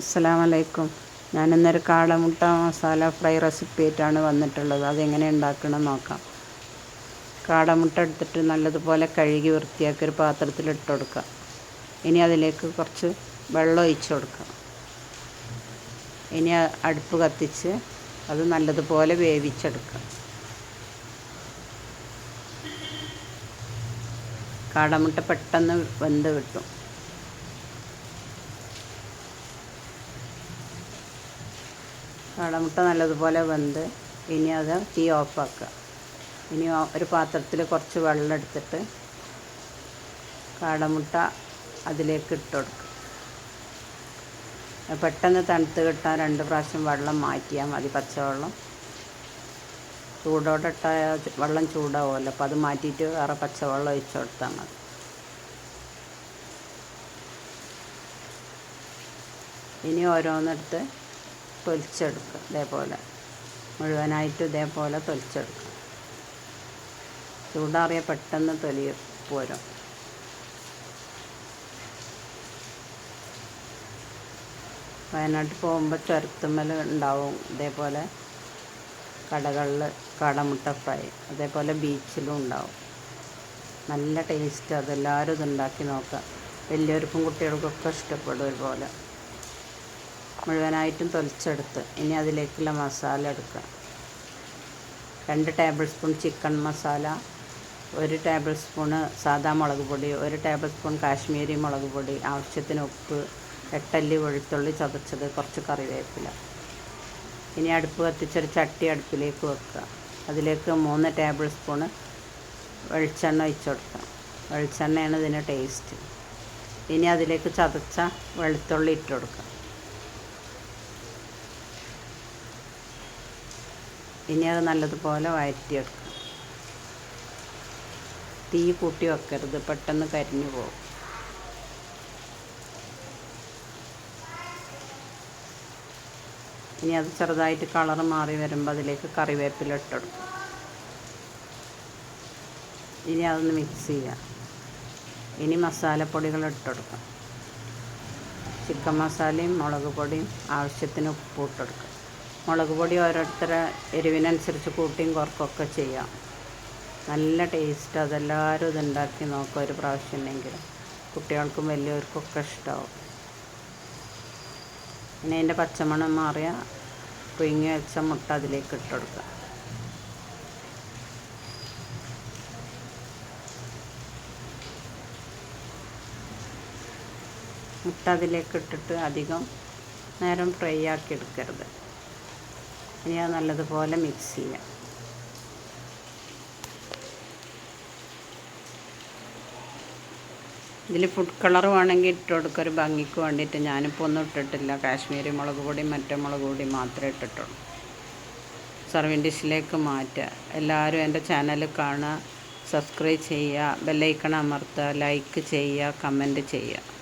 അസ്സലാമലൈക്കും. ഞാനിന്നൊരു കാടമുട്ട masala fry recipe ആയിട്ടാണ് വന്നിട്ടുള്ളത്. അതെങ്ങനെ ഉണ്ടാക്കണം നോക്കാം. കാടമുട്ട എടുത്തിട്ട് നല്ലതുപോലെ കഴുകി വൃത്തിയാക്കി ഒരു പാത്രത്തിൽ ഇട്ട് കൊടുക്കുക ഇനി അതിലേക്ക് കുറച്ച് വെള്ളം ഒഴിച്ചു കൊടുക്കുക ഇനി അടുപ്പ് കത്തിച്ച് അത് നല്ലതുപോലെ വേവിച്ചെടുക്കുക കാടമുട്ട പെട്ടെന്ന് വെന്ത് കിട്ടും. കാടമുട്ട നല്ലതുപോലെ വെന്ത് ഇനി അത് തീ ഓഫാക്കുക. ഇനി ഒരു പാത്രത്തിൽ കുറച്ച് വെള്ളം എടുത്തിട്ട് കാടമുട്ട അതിലേക്ക് ഇട്ട് കൊടുക്കുക. പെട്ടെന്ന് തണുത്ത് കിട്ടാൻ രണ്ട് പ്രാവശ്യം വെള്ളം മാറ്റിയാൽ മതി പച്ചവെള്ളം. ചൂടോടെ ഇട്ടാൽ വെള്ളം ചൂടാവുമല്ലോ അപ്പോൾ അത് മാറ്റിയിട്ട് വേറെ പച്ചവെള്ളം ഒഴിച്ച് കൊടുത്താൽ മതി. ഇനി ഓരോന്നെടുത്ത് തൊലിച്ചെടുക്കുക ഇതേപോലെ. മുഴുവനായിട്ട് ഇതേപോലെ തൊലിച്ചെടുക്കുക ചൂടാറിയ പെട്ടെന്ന് തൊലി പോരും. വയനാട്ടിൽ പോകുമ്പോൾ ചുരത്തുമ്മൽ ഉണ്ടാവും. ഇതേപോലെ കടകളിൽ കടമുട്ട ഫ്രൈ. അതേപോലെ ബീച്ചിലും ഉണ്ടാവും. നല്ല ടേസ്റ്റ്. അതെല്ലാവരും ഇതുണ്ടാക്കി നോക്കുക. വലിയവർക്കും കുട്ടികൾക്കൊക്കെ ഇഷ്ടപ്പെടും ഒരുപോലെ മുഴുവനായിട്ടും തൊലിച്ചെടുത്ത് ഇനി അതിലേക്കുള്ള മസാല എടുക്കുക. രണ്ട് ടേബിൾ സ്പൂൺ ചിക്കൻ മസാല ഒരു ടേബിൾ സ്പൂണ് സാദാ മുളക് പൊടി ഒരു ടേബിൾ സ്പൂൺ കാശ്മീരി മുളക് പൊടി ആവശ്യത്തിന് ഉപ്പ് എട്ടല്ലി വെളുത്തുള്ളി ചതച്ചത് കുറച്ച് കറിവേപ്പില. ഇനി അടുപ്പ് കത്തിച്ചൊരു ചട്ടി അടുപ്പിലേക്ക് വെക്കുക. അതിലേക്ക് മൂന്ന് ടേബിൾ സ്പൂണ് വെളിച്ചെണ്ണ ഒഴിച്ചു കൊടുക്കുക. വെളിച്ചെണ്ണയാണ് ഇതിന് ടേസ്റ്റ് ഇനി അതിലേക്ക് ചതച്ച വെളുത്തുള്ളി ഇട്ട് കൊടുക്കുക. ഇനി അത് നല്ലതുപോലെ വഴറ്റിയെടുക്കുക തീ കൂട്ടി വെക്കരുത് പെട്ടെന്ന് കരിഞ്ഞു പോകും. ഇനി അത് ചെറുതായിട്ട് കളർ മാറി വരുമ്പോൾ അതിലേക്ക് കറിവേപ്പില ഇട്ടെടുക്കും. ഇനി അതൊന്ന് മിക്സ് ചെയ്യാം. ഇനി മസാലപ്പൊടികൾ ഇട്ടെടുക്കാം. ചിക്കൻ മസാലയും മുളക് പൊടിയും ആവശ്യത്തിന് ഉപ്പ് ഇട്ടെടുക്കുക മുളക് പൊടി ഓരോരുത്തരെ എരിവിനനുസരിച്ച് കൂട്ടിയും കുറക്കൊക്കെ ചെയ്യാം. നല്ല ടേസ്റ്റ് അതെല്ലാവരും ഇത് ഉണ്ടാക്കി നോക്കുക ഒരു പ്രാവശ്യം ഉണ്ടെങ്കിലും. കുട്ടികൾക്കും വലിയവർക്കൊക്കെ ഇഷ്ടമാവും പിന്നെ അതിന്റെ പച്ചമണം മാറിയ പുഴുങ്ങി വെച്ച മുട്ട അതിലേക്ക് ഇട്ടുകൊടുക്കുക മുട്ട അതിലേക്ക് ഇട്ടിട്ട് അധികം നേരം ഫ്രൈ ആക്കി എടുക്കരുത്. ഇനി അത് നല്ലതുപോലെ മിക്സ് ചെയ്യാം. ഇതിൽ ഫുഡ് കളർ വേണമെങ്കിൽ ഇട്ട് കൊടുക്കുക ഒരു ഭംഗിക്ക് വേണ്ടിയിട്ട്. ഞാനിപ്പോൾ ഒന്നും ഇട്ടിട്ടില്ല. കാശ്മീരി മുളക് പൊടി മറ്റേ മുളക് പൊടി മാത്രമേ ഇട്ടിട്ടുള്ളൂ. സർവിങ് ഡിഷിലേക്ക് മാറ്റുക എല്ലാവരും എന്റെ ചാനൽ കാണുക സബ്സ്ക്രൈബ് ചെയ്യുക ബെല്ലൈക്കൺ അമർത്തുക ലൈക്ക് ചെയ്യുക കമന്റ് ചെയ്യുക.